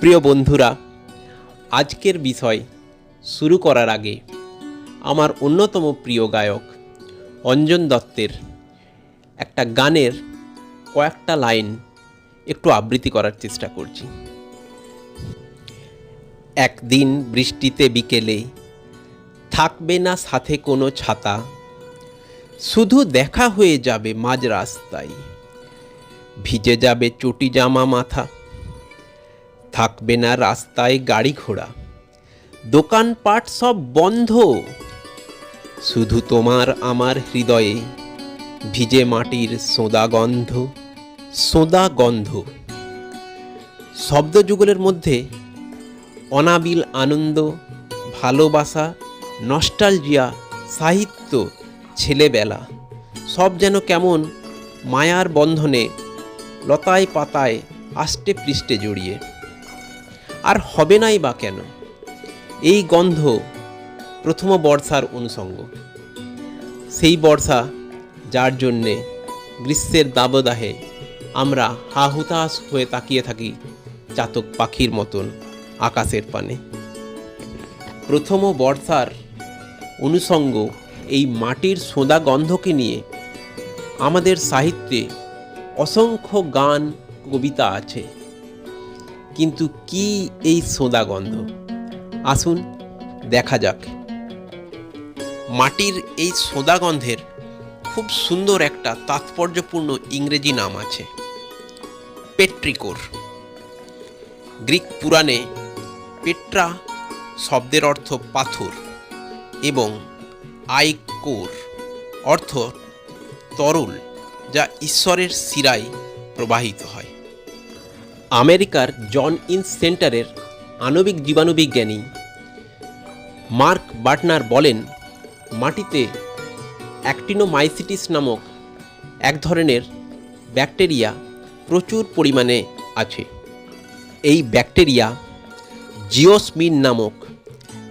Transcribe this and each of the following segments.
প্রিয় বন্ধুরা, আজকের বিষয় শুরু করার আগে আমার অন্যতম প্রিয় গায়ক অঞ্জন দত্তের একটা গানের কয়েকটা লাইন একটু আবৃত্তি করার চেষ্টা করছি। একদিন বৃষ্টিতে বিকেলে থাকবে না সাথে কোনো ছাতা, শুধু দেখা হয়ে যাবে মাঝ রাস্তায়, ভিজে যাবে চটি জামা মাথা থাকবে না রাস্তায় গাড়ি ঘোড়া। দোকানপাট সব বন্ধ। শুধু তোমার আমার হৃদয়ে ভিজে মাটির সোদা গন্ধ সোদা গন্ধ। শব্দযুগলের মধ্যে অনাবিল আনন্দ, ভালোবাসা, নস্টালজিয়া, সাহিত্য, ছেলেবেলা সব যেন কেমন মায়ার বন্ধনে লতায় পাতায় আষ্টে পৃষ্ঠে জড়িয়ে। আর হবে নাই বা কেন? এই গন্ধ প্রথম বর্ষার অনুষঙ্গ সেই বর্ষা যার জন্যে গ্রীষ্মের দাবদাহে আমরা হা হুতাশ হয়ে তাকিয়ে থাকি চাতক পাখির মতন আকাশের পানে। প্রথম বর্ষার অনুষঙ্গ এই মাটির সোদা গন্ধকে নিয়ে আমাদের সাহিত্যে অসংখ্য গান, কবিতা আছে। কিন্তু কি এই সোদা গন্ধ? আসুন, দেখা যাক। মাটির এই সোদা গন্ধের খুব সুন্দর একটা তাৎপর্যপূর্ণ ইংরেজি নাম আছে, পেট্রিকোর। গ্রিক পুরাণে পেট্রা শব্দের অর্থ পাথর এবং আইকোর অর্থ তরল, যা ঈশ্বরের শিরায় প্রবাহিত হয়। আমেরিকার জন ইন সেন্টারের আণবিক জীবাণুবিজ্ঞানী মার্ক বাটনার বলেন, মাটিতে অ্যাক্টিনোমাইসিটিস নামক এক ধরনের ব্যাকটেরিয়া প্রচুর পরিমাণে আছে। এই ব্যাকটেরিয়া জিওসমিন নামক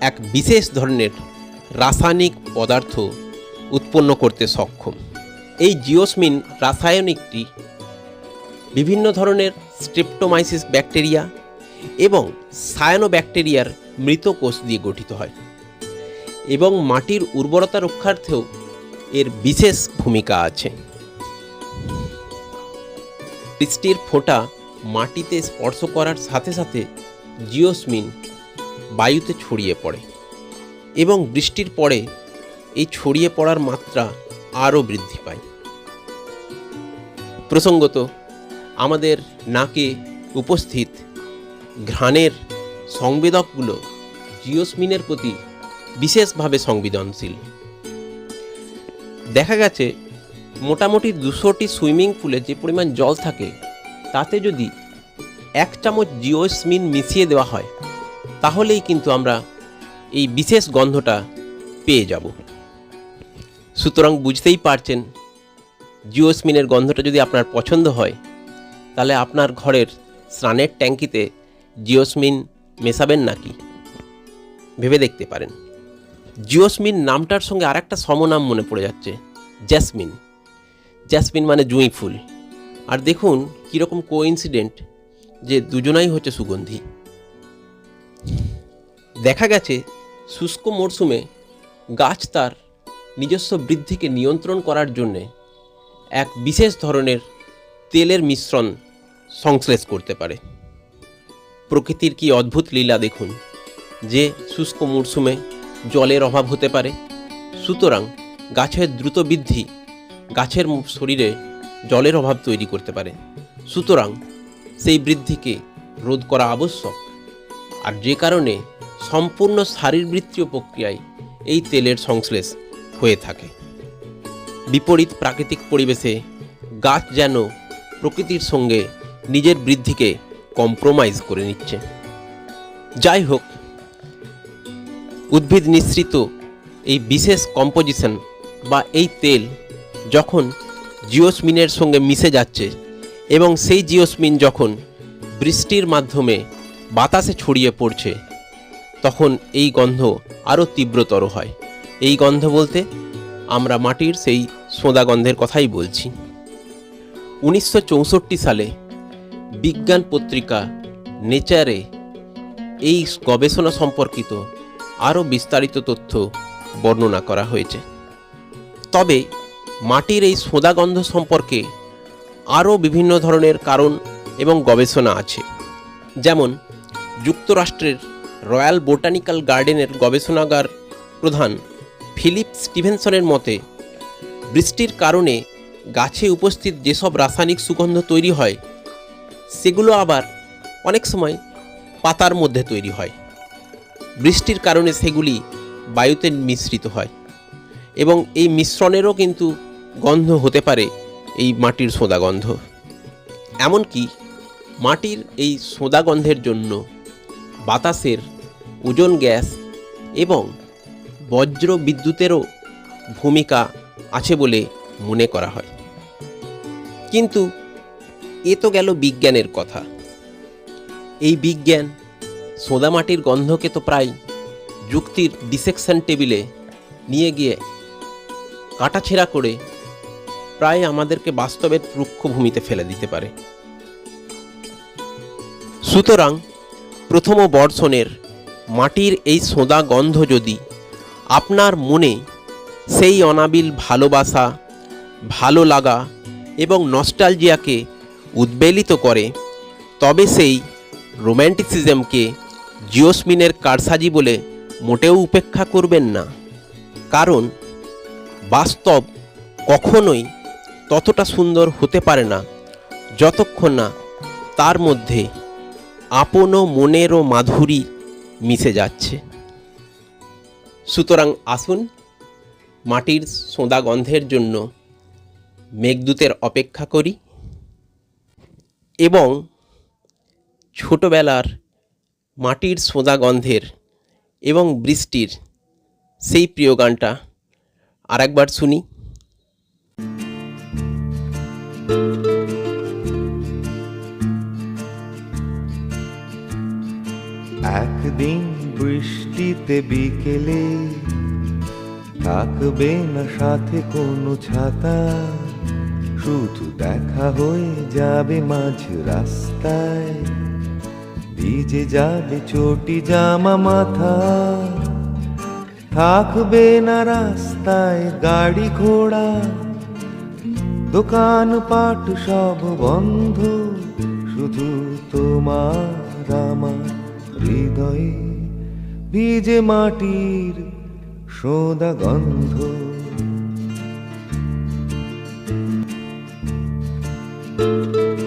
এক বিশেষ ধরনের রাসায়নিক পদার্থ উৎপন্ন করতে সক্ষম। এই জিওসমিন রাসায়নিকটি বিভিন্ন ধরনের স্ট্রেপ্টোমাইসিস ব্যাকটেরিয়া এবং সায়ানো ব্যাকটেরিয়ার মৃত কোষ দিয়ে গঠিত হয় এবং মাটির উর্বরতা রক্ষার্থেও এর বিশেষ ভূমিকা আছে। বৃষ্টির ফোঁটা মাটিতে স্পর্শ করার সাথে সাথে জিওসমিন বায়ুতে ছড়িয়ে পড়ে এবং বৃষ্টির পরে এই ছড়িয়ে পড়ার মাত্রা আরও বৃদ্ধি পায়। প্রসঙ্গত আমাদের নাকে উপস্থিত ঘ্রাণের সংবেদকগুলো জিওসমিনের প্রতি বিশেষভাবে সংবেদনশীল। দেখা গেছে, মোটামুটি দুশোটি সুইমিং পুলে যে পরিমাণ জল থাকে, তাতে যদি এক চামচ জিওসমিন মিশিয়ে দেওয়া হয়, তাহলেই কিন্তু আমরা এই বিশেষ গন্ধটা পেয়ে যাব। সুতরাং বুঝতেই পারছেন, জিওসমিনের গন্ধটা যদি আপনার পছন্দ হয় তাহলে আপনার ঘরের স্নানের ট্যাঙ্কিতে জিওসমিন মেশাবেন নাকি? ভেবে দেখতে পারেন। জিওসমিন নামটার সঙ্গে আর একটা সমনাম মনে পড়ে যাচ্ছে, জ্যাসমিন। জ্যাসমিন মানে জুঁই ফুল। আর দেখুন কীরকম কোইন্সিডেন্ট যে দুজনাই হচ্ছে সুগন্ধি। দেখা গেছে শুষ্ক মরশুমে গাছ তার নিজস্ব বৃদ্ধিকে নিয়ন্ত্রণ করার জন্যে এক বিশেষ ধরনের তেলের মিশ্রণ সংশ্লেষ করতে পারে। প্রকৃতির কি অদ্ভুত লীলা দেখুন, যে শুষ্ক মরশুমে জলের অভাব হতে পারে? সুতরাং গাছের দ্রুত বৃদ্ধি গাছের শরীরে জলের অভাব তৈরি করতে পারে। সুতরাং সেই বৃদ্ধিকে রোধ করা আবশ্যক। আর যে কারণে সম্পূর্ণ শারীরবৃত্তীয় প্রক্রিয়ায় এই তেলের সংশ্লেষ হয়ে থাকে। বিপরীত প্রাকৃতিক পরিবেশে গাছ যেন প্রকৃতির সঙ্গে নিজের বৃদ্ধিকে কম্প্রোমাইজ করে নিচ্ছে। যাই হোক উদ্ভিদ নিঃসৃত এই বিশেষ কম্পোজিশন বা এই তেল যখন জিওসমিনের সঙ্গে মিশে যাচ্ছে এবং সেই জিওসমিন যখন বৃষ্টির মাধ্যমে বাতাসে ছড়িয়ে পড়ছে, তখন এই গন্ধ আরও তীব্রতর হয়। এই গন্ধ বলতে আমরা মাটির সেই সোঁদা গন্ধের কথাই বলছি। উনিশশো চৌষট্টি সালে বিজ্ঞান পত্রিকা, নেচারে এই গবেষণা সম্পর্কিত আরও বিস্তারিত তথ্য বর্ণনা করা হয়েছে। তবে মাটির এই সোদা গন্ধ সম্পর্কে আরও বিভিন্ন ধরনের কারণ এবং গবেষণা আছে। যেমন, যুক্তরাষ্ট্রের রয়্যাল বোটানিক্যাল গার্ডেনের গবেষণাগার প্রধান ফিলিপ স্টিভেনসনের মতে, বৃষ্টির কারণে গাছে উপস্থিত যেসব রাসায়নিক সুগন্ধ তৈরি হয় সেগুলো আবার অনেক সময় পাতার মধ্যে তৈরি হয়। বৃষ্টির কারণে সেগুলি বায়ুতে মিশ্রিত হয় এবং এই মিশ্রণেরও কিন্তু গন্ধ হতে পারে এই মাটির সোদা গন্ধ। এমনকি মাটির এই সোদা গন্ধের জন্য বাতাসের ওজন গ্যাস এবং বজ্র বিদ্যুতেরও ভূমিকা আছে বলে মনে করা হয়। কিন্তু এ তো গেল বিজ্ঞানের কথা। এই বিজ্ঞান সোদা মাটির গন্ধকে তো প্রায় যুক্তির ডিসেকশন টেবিলে নিয়ে গিয়ে কাটাছেঁড়া করে প্রায় আমাদেরকে বাস্তবের রুক্ষ ভূমিতে ফেলে দিতে পারে। সুতরাং প্রথম বর্ষণের মাটির এই সোঁদা গন্ধ যদি আপনার মনে সেই অনাবিল ভালোবাসা, ভালো লাগা এবং নস্টালজিয়াকে উদ্বেলিত করে, তবে সেই রোম্যান্টিসিজমকে জিওসমিনের কারসাজি বলে মোটেও উপেক্ষা করবেন না। কারণ বাস্তব কখনোই ততটা সুন্দর হতে পারে না, যতক্ষণ না তার মধ্যে আপনও মনেরও মাধুরী মিশে যাচ্ছে। সুতরাং আসুন মাটির সোঁদা গন্ধের জন্য মেঘদূতের অপেক্ষা করি। এবং ছোটোবেলার মাটির সোঁদা গন্ধের এবং বৃষ্টির সেই প্রিয় গানটা আরেকবার শুনি। একদিন বৃষ্টিতে বিকেলে থাকবে না সাথে কোনো ছাতা। শুধু দেখা হয়ে যাবে মাঝ রাস্তায়। ভিজে যাবে চটি জামা মাথা। থাকবে না রাস্তায় গাড়ি ঘোড়া। দোকান পাট সব বন্ধ। শুধু তোমার আমার হৃদয়ে ভিজে মাটির সোদা গন্ধ। you